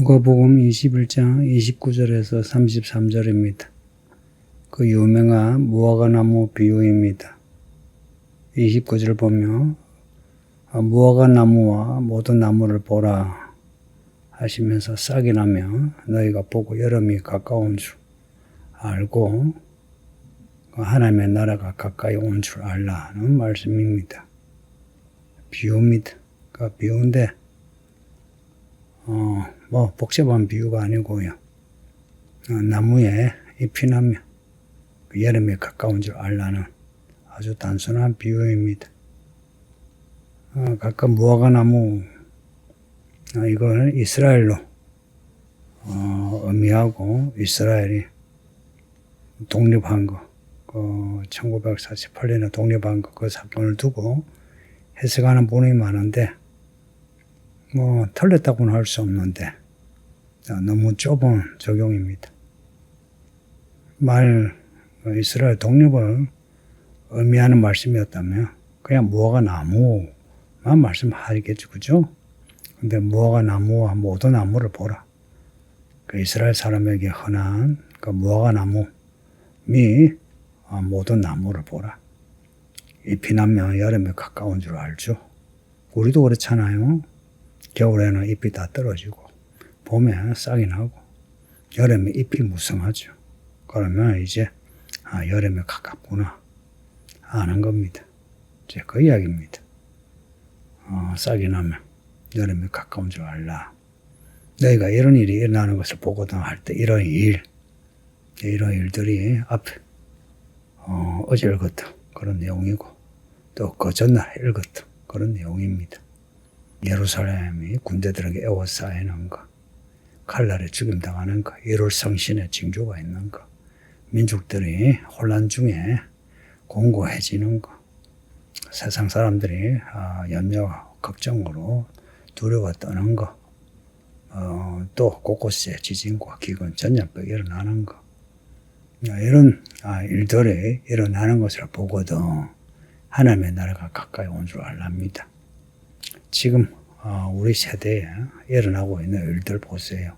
누가복음 21장 29절에서 33절입니다. 그 유명한 무화과나무 비유입니다. 29절 보면 아, 무화과나무와 모든 나무를 보라 하시면서 싹이 나면 너희가 보고 여름이 가까운 줄 알고 그 하나님의 나라가 가까이 온 줄 알라는 말씀입니다. 비유입니다. 그 비유인데 어, 뭐 복잡한 비유가 아니고요. 어, 나무에 잎이 나면 그 여름에 가까운 줄 알라는 아주 단순한 비유입니다. 어, 가끔 무화과 나무 어, 이걸 이스라엘로 어, 의미하고 이스라엘이 독립한 거, 그 1948년에 독립한 거, 그 사건을 두고 해석하는 분이 많은데 뭐 틀렸다고는 할 수 없는데 어, 너무 좁은 적용입니다. 말 어, 이스라엘 독립을 의미하는 말씀이었다면 그냥 무화과 나무만 말씀하겠죠, 그죠? 근데 무화과 나무와 모든 나무를 보라. 그 이스라엘 사람에게 흔한 그 무화과 나무 미 어, 모든 나무를 보라. 잎이 나면 여름에 가까운 줄 알죠. 우리도 그렇잖아요. 겨울에는 잎이 다 떨어지고 봄에 싹이 나고 여름에 잎이 무성하죠. 그러면 이제 아, 여름에 가깝구나 아는 겁니다. 이제 그 이야기입니다. 어, 싹이 나면 여름에 가까운 줄 알라. 너희가 이런 일이 일어나는 것을 보거든 할 때 이런 일, 이런 일들이 앞에 어, 어제 읽었던 그런 내용이고 또 그 전날 읽었던 그런 내용입니다. 예루살렘이 군대들에게 에워싸이는 거, 칼날에 죽임당하는 거, 1월 성신의 징조가 있는 거, 민족들이 혼란 중에 공고해지는 거, 세상 사람들이 아, 염려, 걱정으로 두려워 떠는 거, 어, 또 곳곳에 지진과 기근, 전염병이 일어나는 거, 이런 아, 일들이 일어나는 것을 보거든 하나님의 나라가 가까이 온 줄 알랍니다. 지금 어, 우리 세대에 일어나고 있는 일들 보세요.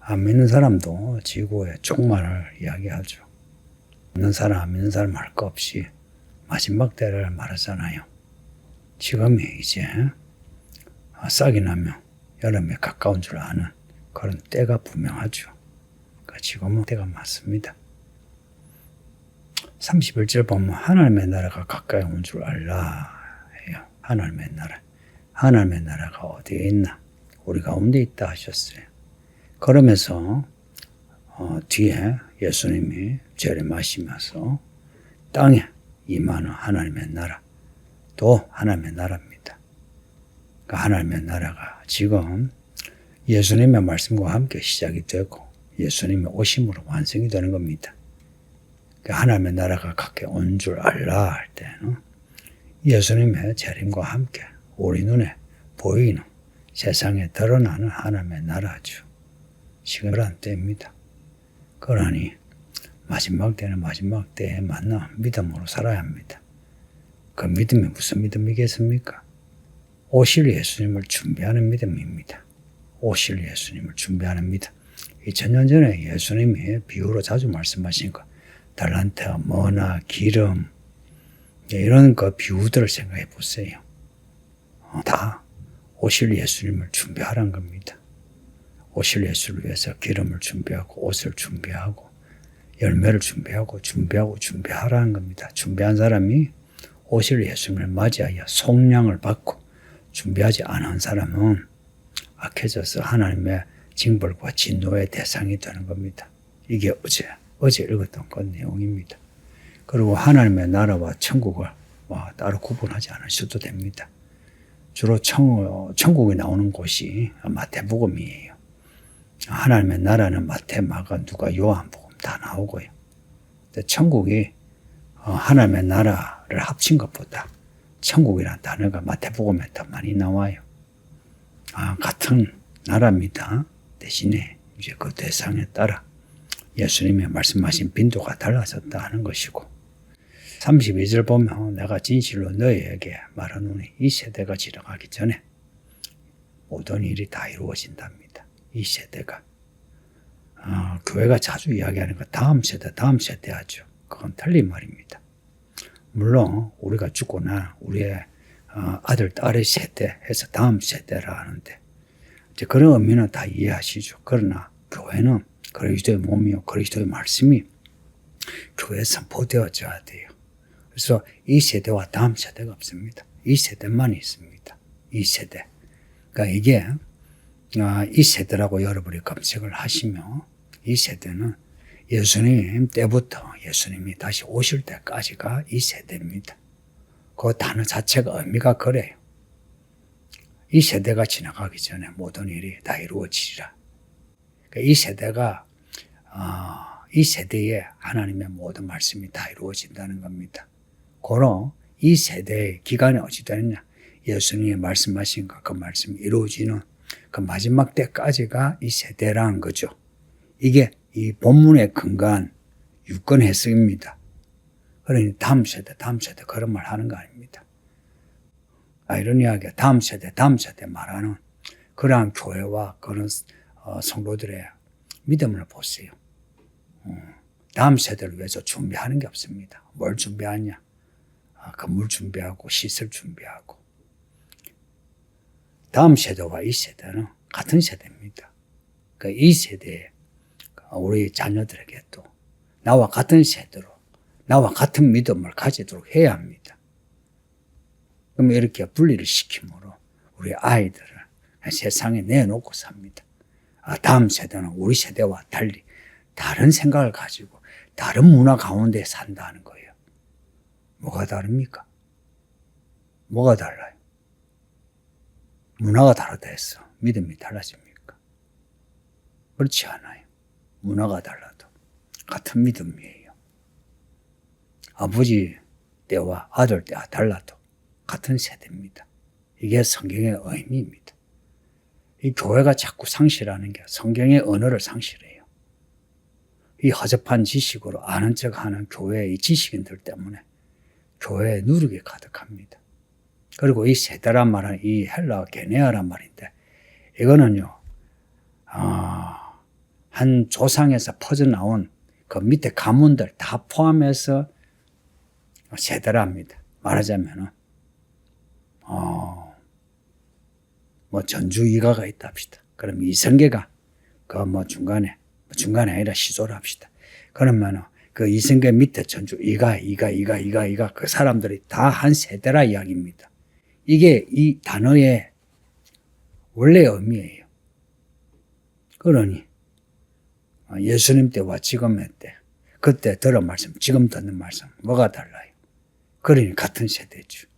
안 믿는 사람도 지구의 종말을 이야기하죠. 믿는 사람, 안 믿는 사람 할 거 없이 마지막 때를 말하잖아요. 지금이 이제 싹이 나면 여름에 가까운 줄 아는 그런 때가 분명하죠. 그러니까 지금은 때가 맞습니다. 31절 보면 하나님의 나라가 가까이 온 줄 알라 해요. 하나님의 나라. 하나님의 나라가 어디에 있나? 우리 가운데 있다 하셨어요. 그러면서 어, 뒤에 예수님이 재림하시면서 땅에 임하는 하나님의 나라, 또 하나님의 나라입니다. 그 하나님의 나라가 지금 예수님의 말씀과 함께 시작이 되고 예수님의 오심으로 완성이 되는 겁니다. 그 하나님의 나라가 가까이 온 줄 알라 할 때는 예수님의 재림과 함께 우리 눈에 보이는 세상에 드러나는 하나님의 나라죠. 시간란 때입니다. 그러니 마지막 때는 마지막 때에 만나 믿음으로 살아야 합니다. 그 믿음이 무슨 믿음이겠습니까? 오실 예수님을 준비하는 믿음입니다. 오실 예수님을 준비하는 믿음. 2000년 전에 예수님이 비유로 자주 말씀하신 거, 달란트, 머나, 기름, 이런 그 비유들을 생각해 보세요. 어, 다 오실 예수님을 준비하라는 겁니다. 오실 예수를 위해서 기름을 준비하고 옷을 준비하고 열매를 준비하고 준비하고 준비하라는 겁니다. 준비한 사람이 오실 예수님을 맞이하여 속량을 받고 준비하지 않은 사람은 악해져서 하나님의 징벌과 진노의 대상이 되는 겁니다. 이게 어제 어제 읽었던 그 내용입니다. 그리고 하나님의 나라와 천국을 뭐 따로 구분하지 않으셔도 됩니다. 주로 청, 천국에 나오는 곳이 마태복음이에요. 하나님의 나라는 마태, 마가, 누가, 요한복음 다 나오고요. 천국이 어, 하나님의 나라를 합친 것보다 천국이라는 단어가 마태복음에 더 많이 나와요. 아, 같은 나라입니다. 대신에 이제 그 대상에 따라 예수님의 말씀하신 빈도가 달라졌다 하는 것이고 32절 보면 내가 진실로 너희에게 말하노니 이 세대가 지나가기 전에 모든 일이 다 이루어진답니다. 이 세대가. 어, 교회가 자주 이야기하는 거 다음 세대, 다음 세대 하죠. 그건 틀린 말입니다. 물론 우리가 죽거나 우리의 어, 아들, 딸의 세대 해서 다음 세대라 하는데 이제 그런 의미는 다 이해하시죠. 그러나 교회는 그리스도의 몸이요, 그리스도의 말씀이 교회에 선포되어져야 돼요. 그래서 이 세대와 다음 세대가 없습니다. 이 세대만 있습니다. 이 세대. 그러니까 이게 아, 이 세대라고 여러분이 검색을 하시면 이 세대는 예수님 때부터 예수님이 다시 오실 때까지가 이 세대입니다. 그 단어 자체가 의미가 그래요. 이 세대가 지나가기 전에 모든 일이 다 이루어지리라. 그러니까 이 세대가 어, 이 세대에 하나님의 모든 말씀이 다 이루어진다는 겁니다. 고로 이 세대의 기간이 어찌 되느냐? 예수님이 말씀하신 것, 그 말씀이 이루어지는 그 마지막 때까지가 이 세대라는 거죠. 이게 이 본문의 근간 유권 해석입니다. 그러니 다음 세대, 다음 세대 그런 말 하는 거 아닙니다. 아이러니하게 다음 세대, 다음 세대 말하는 그러한 교회와 그런 어, 성도들의 믿음을 보세요. 어, 다음 세대를 위해서 준비하는 게 없습니다. 뭘 준비하냐? 아, 건물 준비하고 시설 준비하고 다음 세대와 이 세대는 같은 세대입니다. 그러니까 이 세대에 우리 자녀들에게 또 나와 같은 세대로 나와 같은 믿음을 가지도록 해야 합니다. 그럼 이렇게 분리를 시킴으로 우리 아이들을 세상에 내놓고 삽니다. 아, 다음 세대는 우리 세대와 달리 다른 생각을 가지고 다른 문화 가운데 산다는 거예요. 뭐가 다릅니까? 뭐가 달라요? 문화가 다르다 해서 믿음이 달라집니까? 그렇지 않아요. 문화가 달라도 같은 믿음이에요. 아버지 때와 아들 때와 달라도 같은 세대입니다. 이게 성경의 의미입니다. 이 교회가 자꾸 상실하는 게 성경의 언어를 상실해요. 이 허접한 지식으로 아는 척 하는 교회의 이 지식인들 때문에 교회에 누룩이 가득합니다. 그리고 이 세대란 말은 이 헬라 게네아란 말인데 이거는요, 아, 한 조상에서 퍼져나온 그 밑에 가문들 다 포함해서 세대랍니다. 말하자면은, 어, 뭐 전주 이가가 있다 합시다. 그럼 이성계가 그 뭐 중간에, 중간에 아니라 시조를 합시다. 그러면은 그 이성계 밑에 전주 이가, 이가, 이가, 이가, 이가 그 사람들이 다 한 세대라 이야기입니다. 이게 이 단어의 원래 의미예요. 그러니 예수님 때와 지금의 때, 그때 들은 말씀, 지금 듣는 말씀 뭐가 달라요? 그러니 같은 세대죠.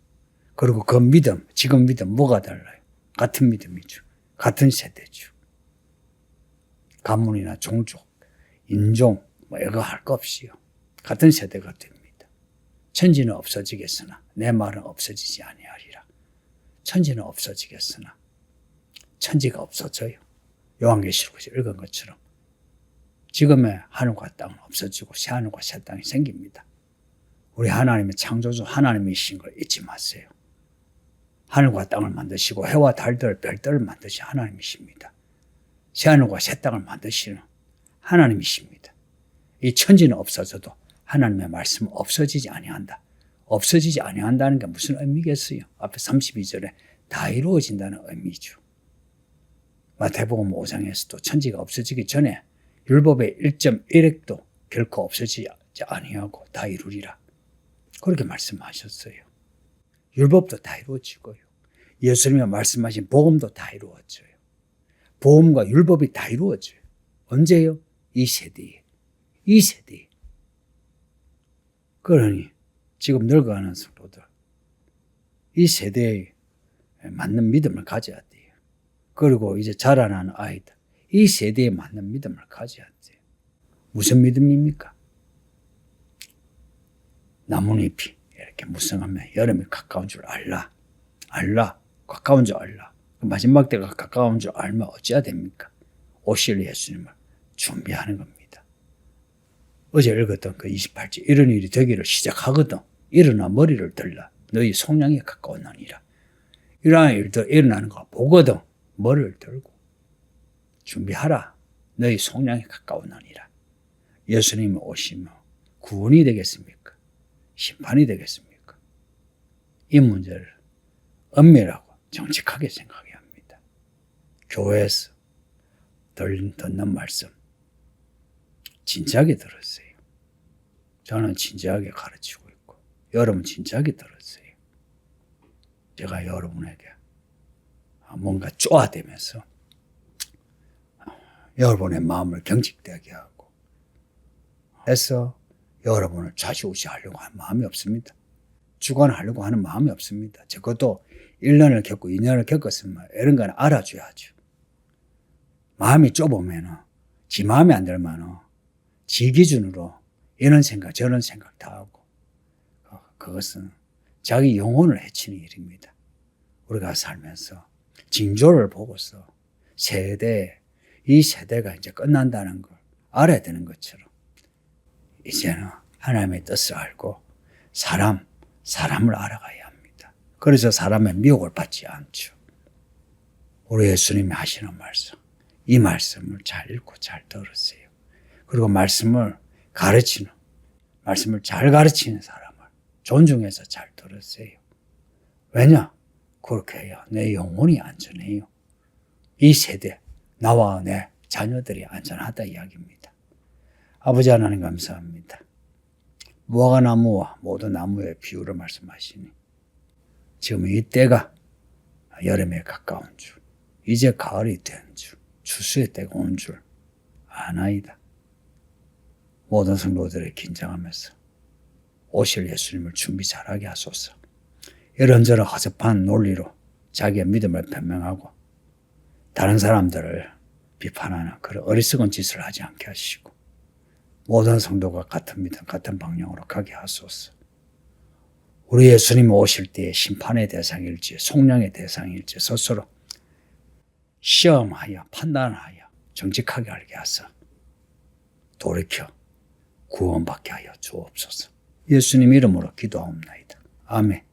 그리고 그 믿음, 지금 믿음 뭐가 달라요? 같은 믿음이죠. 같은 세대죠. 가문이나 종족, 인종, 뭐 이거 할 거 없이요. 같은 세대가 됩니다. 천지는 없어지겠으나 내 말은 없어지지 아니하리라. 천지는 없어지겠으나 천지가 없어져요. 요한계시록에서 읽은 것처럼 지금의 하늘과 땅은 없어지고 새 하늘과 새 땅이 생깁니다. 우리 하나님의 창조주 하나님이신 걸 잊지 마세요. 하늘과 땅을 만드시고 해와 달들, 별들을 만드신 하나님이십니다. 새 하늘과 새 땅을 만드시는 하나님이십니다. 이 천지는 없어져도 하나님의 말씀은 없어지지 아니한다. 없어지지 아니한다는 게 무슨 의미겠어요? 앞에 32절에 다 이루어진다는 의미죠. 마태복음 5장에서도 천지가 없어지기 전에 율법의 1.1핵도 결코 없어지지 아니하고 다 이루리라. 그렇게 말씀하셨어요. 율법도 다 이루어지고요. 예수님이 말씀하신 복음도 다 이루어져요. 복음과 율법이 다 이루어져요. 언제요? 이 세대에. 이 세대에. 그러니 지금 늙어가는 성도들 이 세대에 맞는 믿음을 가져야 돼요. 그리고 이제 자라나는 아이들 이 세대에 맞는 믿음을 가져야 돼요. 무슨 믿음입니까? 나뭇잎이 이렇게 무성하면 여름이 가까운 줄 알라. 알라. 가까운 줄 알라. 그 마지막 때가 가까운 줄 알면 어찌해야 됩니까? 오실 예수님을 준비하는 겁니다. 어제 읽었던 그 28절 이런 일이 되기를 시작하거든. 일어나 머리를 들라. 너희 속량에 가까웠느니라. 이러한 일들 일어나는 거 보거든. 머리를 들고 준비하라. 너희 속량에 가까우느니라. 예수님이 오시면 구원이 되겠습니까? 심판이 되겠습니까? 이 문제를 엄밀하고 정직하게 생각해야 합니다. 교회에서 들- 듣는 말씀 진지하게 들었어요. 저는 진지하게 가르치고 있고 여러분 진지하게 들었어요. 제가 여러분에게 뭔가 쪼아대면서 여러분의 마음을 경직되게 하고 해서 여러분을 좌지우지하려고 하는 마음이 없습니다. 주관하려고 하는 마음이 없습니다. 적어도 1년을 겪고 2년을 겪었으면 이런 건 알아줘야죠. 마음이 좁으면은 지 마음에 안 들면은 지 기준으로 이런 생각 저런 생각 다 하고 어, 그것은 자기 영혼을 해치는 일입니다. 우리가 살면서 징조를 보고서 세대 이 세대가 이제 끝난다는 걸 알아야 되는 것처럼 이제는 하나님의 뜻을 알고 사람 사람을 알아가야 합니다. 그래서 사람의 미혹을 받지 않죠. 우리 예수님이 하시는 말씀 이 말씀을 잘 읽고 잘 들으세요. 그리고 말씀을 가르치는 말씀을 잘 가르치는 사람을 존중해서 잘 들으세요. 왜냐? 그렇게 해야 내 영혼이 안전해요. 이 세대, 나와 내 자녀들이 안전하다 이야기입니다. 아버지 하나님 감사합니다. 무화과 나무와 모든 나무의 비유를 말씀하시니 지금 이 때가 여름에 가까운 줄, 이제 가을이 된 줄, 추수의 때가 온 줄 아나이다. 모든 성도들이 긴장하면서 오실 예수님을 준비 잘하게 하소서. 이런저런 허접한 논리로 자기의 믿음을 변명하고 다른 사람들을 비판하는 그런 어리석은 짓을 하지 않게 하시고 모든 성도가 같은 믿음, 같은 방향으로 가게 하소서. 우리 예수님 오실 때에 심판의 대상일지 속량의 대상일지 스스로 시험하여 판단하여 정직하게 알게 하사 돌이켜 구원받게 하여 주옵소서. 예수님 이름으로 기도하옵나이다. 아멘.